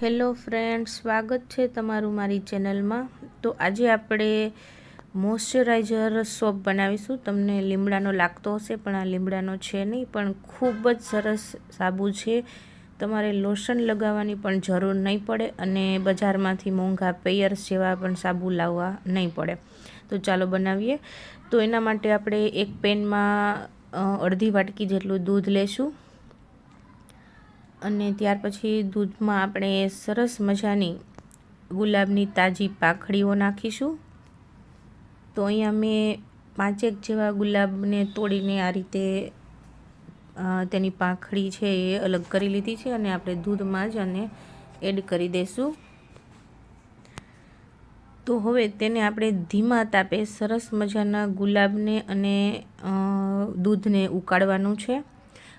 Hello friend સ્વાગત છે તમારું મારી ચેનલમાં. તો આજે આપણે મોઇશ્ચરાઇઝર સોપ બનાવીશું. તમને લીમડાનો લાગતો હશે, પણ આ લીમડાનો છે નહીં, પણ ખૂબ જ સરસ સાબુ છે. તમારે લોશન લગાવવાની પણ જરૂર નહીં પડે અને બજારમાંથી મોંઘા પેયર્સ જેવા પણ સાબુ લાવવા નહીં પડે. તો ચાલો બનાવીએ. તો એના માટે આપણે એક પેનમાં અડધી વાટકી જેટલું દૂધ લેશું. અને ત્યાર પછી દૂધમાં આપણે સરસ મજાની ગુલાબની તાજી પાખડીઓ નાખીશું. તો અહીંયા મેં પાંચેક જેવા ગુલાબને તોડીને આ રીતે તેની પાંખડી છે એ અલગ કરી લીધી છે અને આપણે દૂધમાં જ અને એડ કરી દઈશું તો હવે તેને આપણે ધીમા તાપે સરસ મજાના ગુલાબને અને દૂધને ઉકાળવાનું છે.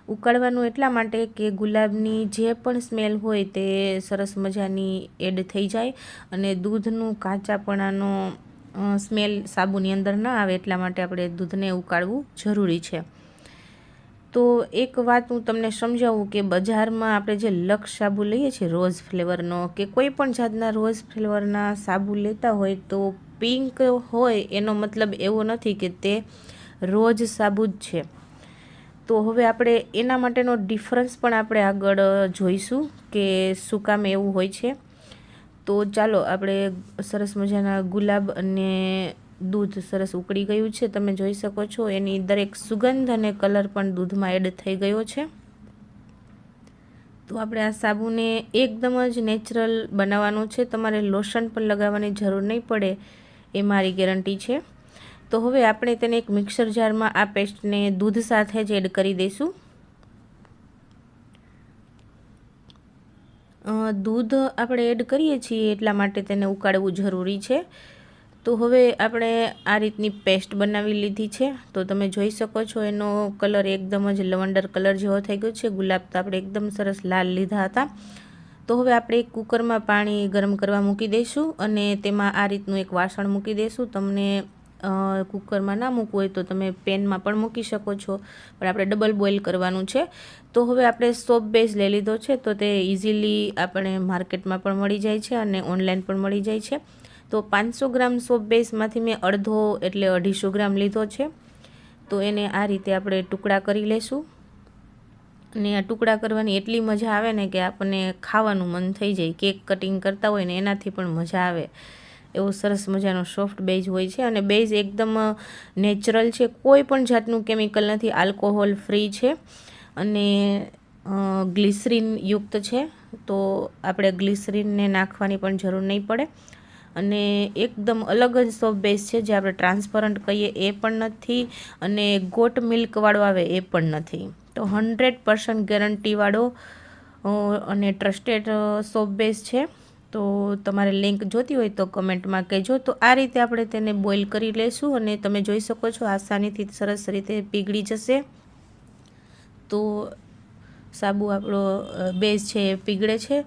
ઉકાળવાનું એટલા માટે કે ગુલાબની જે પણ સ્મેલ હોય તે સરસ મજાની એડ થઈ જાય અને દૂધનું કાચાપણાનો સ્મેલ સાબુની અંદર ન આવે એટલા માટે આપણે દૂધને ઉકાળવું જરૂરી છે. તો એક વાત હું તમને સમજાવું કે બજારમાં આપણે જે લક્ષ સાબુ લઈએ છીએ, રોઝ ફ્લેવરનો, કે કોઈ પણ જાતના રોઝ ફ્લેવરના સાબુ લેતા હોય તો પિંક હોય એનો મતલબ એવો નથી કે તે રોજ સાબુ જ છે. તો હવે આપણે એના માટેનો ડિફરન્સ પણ આપણે આગળ જોઈશું કે શું કામ એવું હોય છે. તો ચાલો, આપણે સરસ મજાના ગુલાબ અને દૂધ સરસ ઉકળી ગયું છે. તમે જોઈ શકો છો, એની દરેક સુગંધ અને કલર પણ દૂધમાં એડ થઈ ગયો છે. તો આપણે આ સાબુને એકદમ જ નેચરલ બનાવવાનું છે. તમારે લોશન પણ લગાવવાની જરૂર નહીં પડે, એ મારી ગેરંટી છે. તો હવે આપણે તેને એક મિક્સર જારમાં આ પેસ્ટને દૂધ સાથે જ એડ કરી દઈશું. દૂધ આપણે એડ કરીએ છીએ એટલા માટે તેને ઉકાળવું જરૂરી છે. તો હવે આપણે આ રીતની પેસ્ટ બનાવી લીધી છે. તો તમે જોઈ શકો છો એનો કલર એકદમ જ લવંડર કલર જેવો થઈ ગયો છે. ગુલાબ તો આપણે એકદમ સરસ લાલ લીધા હતા. તો હવે આપણે એક કુકરમાં પાણી ગરમ કરવા મૂકી દઈશું અને તેમાં આ રીતનું એક વાસણ મૂકી દઈશું. તમને કુકરમાં ના મૂકવું હોય તો તમે પેનમાં પણ મૂકી શકો છો. પણ આપણે ડબલ બોઇલ કરવાનું છે. તો હવે આપણે સોપ બેઝ લઈ લીધો છે, તો તે ઇઝીલી આપણે માર્કેટમાં પણ મળી જાય છે અને ઓનલાઈન પણ મળી જાય છે. તો પાંચસો ગ્રામ સોપ બેઝમાંથી મેં અડધો એટલે અઢીસો ગ્રામ લીધો છે. તો એને આ રીતે આપણે ટુકડા કરી લેશું. અને આ ટુકડા કરવાની એટલી મજા આવે ને કે આપણને ખાવાનું મન થઈ જાય. કેક કટિંગ કરતા હોય ને એનાથી પણ મજા આવે. એવો સરસ મજાનો સોફ્ટ બેઝ હોય છે અને બેઝ એકદમ નેચરલ છે. કોઈ પણ જાતનું કેમિકલ નથી. આલ્કોહોલ ફ્રી છે અને ગ્લિસરીન યુક્ત છે. તો આપણે ગ્લિસરીનને નાખવાની પણ જરૂર નહીં પડે. અને એકદમ અલગ જ સોફ્ટ બેઝ છે જે આપણે ટ્રાન્સપરન્ટ કહીએ એ પણ નથી અને ગોટ મિલ્કવાળો આવે એ પણ નથી. તો હંડ્રેડ પર્સન્ટ ગેરંટીવાળો અને ટ્રસ્ટેડ સોફ્ટ બેઝ છે. તો તમારે લિંક જોતી હોય તો કમેન્ટમાં કહેજો. તો આ રીતે આપણે તેને બોઇલ કરી લઈશું અને તમે જોઈ શકો છો આસાનીથી સરસ રીતે પીગળી જશે. તો સાબુ આપણો બેઝ છે એ પીગળે છે.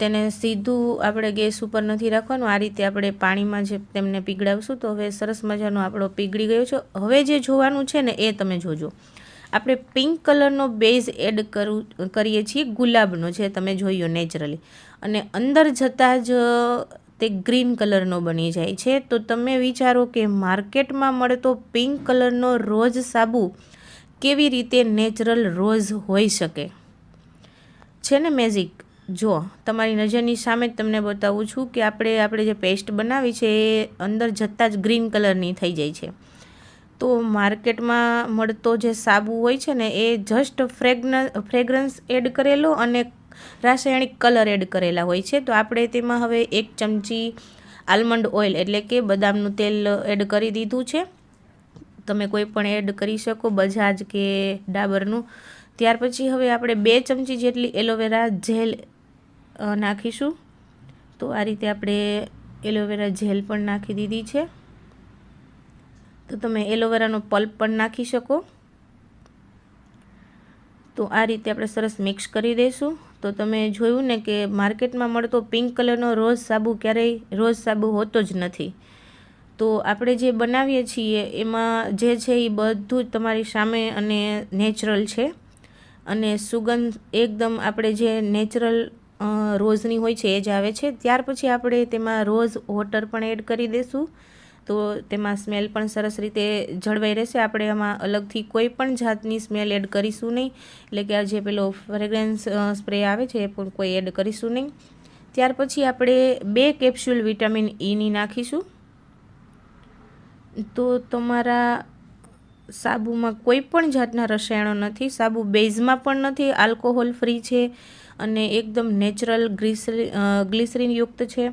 તેને સીધું આપણે ગેસ ઉપર નથી રાખવાનું. આ રીતે આપણે પાણીમાં જે તેમને પીગળાવશું તો હવે સરસ મજાનો આપણો પીગળી ગયો છે. હવે જે જોવાનું છે ને એ તમે જોજો. આપણે પિંક કલરનો બેઝ એડ કરું, કરીએ છીએ ગુલાબનો, જે તમે જોયો નેચરલી. અને અંદર જતાં જ તે ગ્રીન કલરનો બની જાય છે. તો તમે વિચારો કે માર્કેટમાં મળતો પિંક કલરનો રોઝ સાબુ કેવી રીતે નેચરલ રોઝ હોઈ શકે? છે ને મેજિક? જો, તમારી નજરની સામે જ તમને બતાવું છું કે આપણે આપણે જે પેસ્ટ બનાવી છે, એ અંદર જતાં જ ગ્રીન કલરની થઈ જાય છે. તો માર્કેટમાં મળતો જે સાબુ હોય છે ને, એ જસ્ટ ફ્રેગન ફ્રેગ્રન્સ એડ કરેલો અને રાસાયણિક કલર એડ કરેલા હોય છે. તો આપણે તેમાં હવે એક ચમચી આલમંડ ઓઇલ એટલે કે બદામનું તેલ એડ કરી દીધું છે. તમે કોઈ પણ એડ કરી શકો, બજાજ કે ડાબરનું. ત્યાર પછી હવે આપણે બે ચમચી જેટલી એલોવેરા જેલ નાખીશું. તો આ રીતે આપણે એલોવેરા જેલ પણ નાખી દીધી છે. તો તમે એલોવેરાનો પલ્પ પણ નાખી શકો. તો આ રીતે આપણે સરસ મિક્સ કરી દઈશું. તો તમે જોયું ને કે માર્કેટમાં મળતો પિંક કલરનો રોઝ સાબુ ક્યારેય રોઝ સાબુ હોતો જ નથી. તો આપણે જે બનાવીએ છીએ એમાં જે છે એ બધું જ તમારી સામે અને નેચરલ છે. અને સુગંધ એકદમ આપણે જે નેચરલ રોઝની હોય છે એ જ આવે છે. ત્યાર પછી આપણે તેમાં રોઝ વોટર પણ એડ કરી દઈશું. તો તેમાં સ્મેલ પણ સરસ રીતે જળવાઈ રહેશે. આપણે આમાં અલગથી કોઈ પણ જાતની સ્મેલ એડ કરીશું નહીં. એટલે કે આ જે પેલો ફ્રેગ્રન્સ સ્પ્રે આવે છે એ પણ કોઈ એડ કરીશું નહીં. ત્યાર પછી આપણે બે કેપ્સ્યુલ વિટામિન ઈની નાખીશું. તો તમારા સાબુમાં કોઈ પણ જાતના રસાયણો નથી. સાબુ બેઝમાં પણ નથી. આલ્કોહોલ ફ્રી છે અને એકદમ નેચરલ ગ્લિસરી ગ્લિસરીનયુક્ત છે.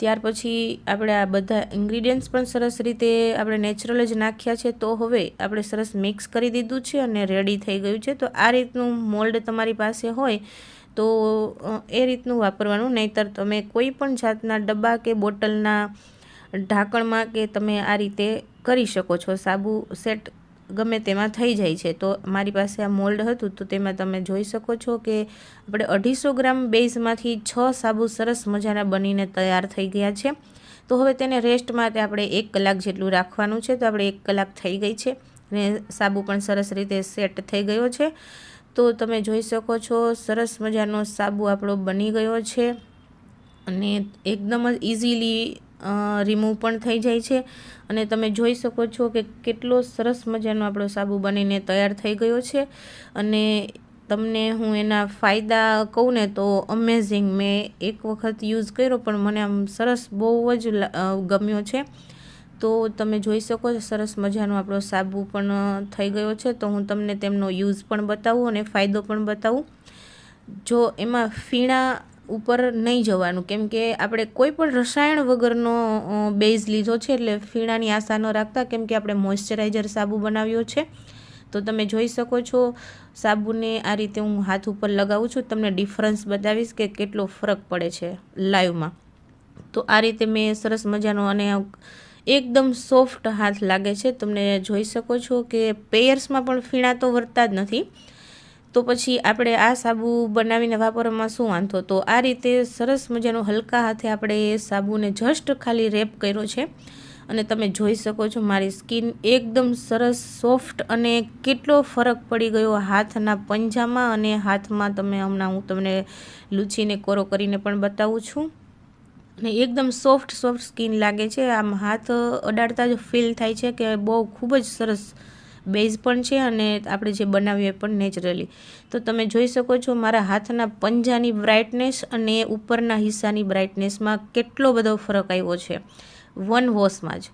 ત્યાર પછી આપણે આ બધા ઇન્ગ્રીડિયન્ટ્સ પણ સરસ રીતે આપણે નેચરલ જ નાખ્યા છે, તો હવે આપણે સરસ મિક્સ કરી દીધું છે અને રેડી થઈ ગયું છે. તો આ રીતનું મોલ્ડ તમારી પાસે હોય તો એ રીતનું વાપરવાનું. નહીંતર તમે કોઈ પણ જાતના ડબ્બા કે બોટલના ઢાંકણમાં કે તમે આ રીતે કરી શકો છો. સાબુ સેટ ગમે તેમાં થઈ જાય છે. તો મારી પાસે આ મોલ્ડ હતું તો તેમાં તમે જોઈ શકો છો કે આપણે અઢીસો ગ્રામ બેઝમાંથી છ સાબુ સરસ મજાના બનીને તૈયાર થઈ ગયા છે. તો હવે તેને રેસ્ટ માટે આપણે એક કલાક જેટલું રાખવાનું છે. તો આપણે એક કલાક થઈ ગઈ છે અને સાબુ પણ સરસ રીતે સેટ થઈ ગયો છે. તો તમે જોઈ શકો છો સરસ મજાનો સાબુ આપણો બની ગયો છે અને એકદમ જ ઇઝીલી રિમૂવ પણ થઈ જાય છે. અને તમે જોઈ શકો છો કે કેટલો સરસ મજાનો આપણો સાબુ બનીને તૈયાર થઈ ગયો છે. અને તમને હું એના ફાયદા કહું ને તો અમેઝિંગ મેં એક વખત યુઝ કર્યો પણ મને આમ સરસ બહુ જ ગમ્યો છે. તો તમે જોઈ શકો છો સરસ મજાનો આપણો સાબુ પણ થઈ ગયો છે. તો હું તમને તેમનો યુઝ પણ બતાવું અને ફાયદો પણ બતાવું. જો એમાં ફીણા ઉપર નહીં જવાનું. કેમ કે આપણે કોઈ પણ રસાયણ વગરનો બેઝ લીધો છે એટલે ફીણાની આશા ન રાખતા, કેમ કે આપણે મોઇશ્ચરાઇઝર સાબુ બનાવ્યો છે. તો તમે જોઈ શકો છો, સાબુને આ રીતે હું હાથ ઉપર લગાવું છું. તમને ડિફરન્સ બતાવીશ કે કેટલો ફરક પડે છે લાઈવમાં તો આ રીતે મેં સરસ મજાનો અને એકદમ સોફ્ટ હાથ લાગે છે. તમને જોઈ શકો છો કે પેયર્સમાં પણ ફીણા તો વર્તા જ નથી. તો પછી આપણે આ સાબુ બનાવીને વાપરવામાં શું વાંધો? તો આ રીતે સરસ મજાનો હલકા હાથે આપણે સાબુને જસ્ટ ખાલી રેપ કર્યો છે. અને તમે જોઈ શકો છો મારી સ્કિન એકદમ સરસ, સોફ્ટ અને કેટલો ફરક પડી ગયો હાથના પંજામાં અને હાથમાં. તમે હમણાં હું તમને લૂછીને કોરો કરીને પણ બતાવું છું. અને એકદમ સોફ્ટ સોફ્ટ સ્કિન લાગે છે. આમ હાથ અડાડતા જ ફીલ થાય છે કે બહુ ખૂબ જ સરસ બેઝ પણ છે અને આપણે જે બનાવીએ પણ નેચરલી. તો તમે જોઈ શકો છો મારા હાથના પંજાની બ્રાઇટનેસ અને ઉપરના હિસ્સાની બ્રાઇટનેસમાં કેટલો બધો ફરક આવ્યો છે. વન વોશમાં જ.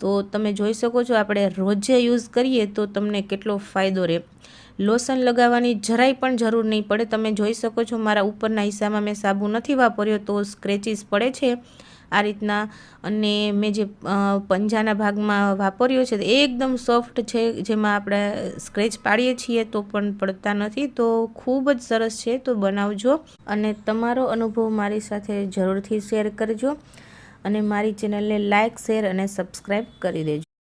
તો તમે જોઈ શકો છો આપણે રોજે યુઝ કરીએ તો તમને કેટલો ફાયદો રહે. લોશન લગાવવાની જરાય પણ જરૂર નહીં પડે. તમે જોઈ શકો છો મારા ઉપરના હિસ્સામાં મેં સાબુ નથી વાપર્યો તો સ્ક્રેચીસ પડે છે. આ રીતના અને મેં જે પંજાના ભાગમાં વાપર્યો છે, તે એકદમ સોફ્ટ છે, જેમાં આપણે સ્ક્રેચ પાડીએ છીએ તો પણ પડતા નથી, તો ખૂબ જ સરસ છે, તો બનાવજો. અને તમારો અનુભવ મારી સાથે જરૂરથી શેર કરજો. અને મારી ચેનલને લાઇક શેર અને સબસ્ક્રાઈબ કરી દેજો.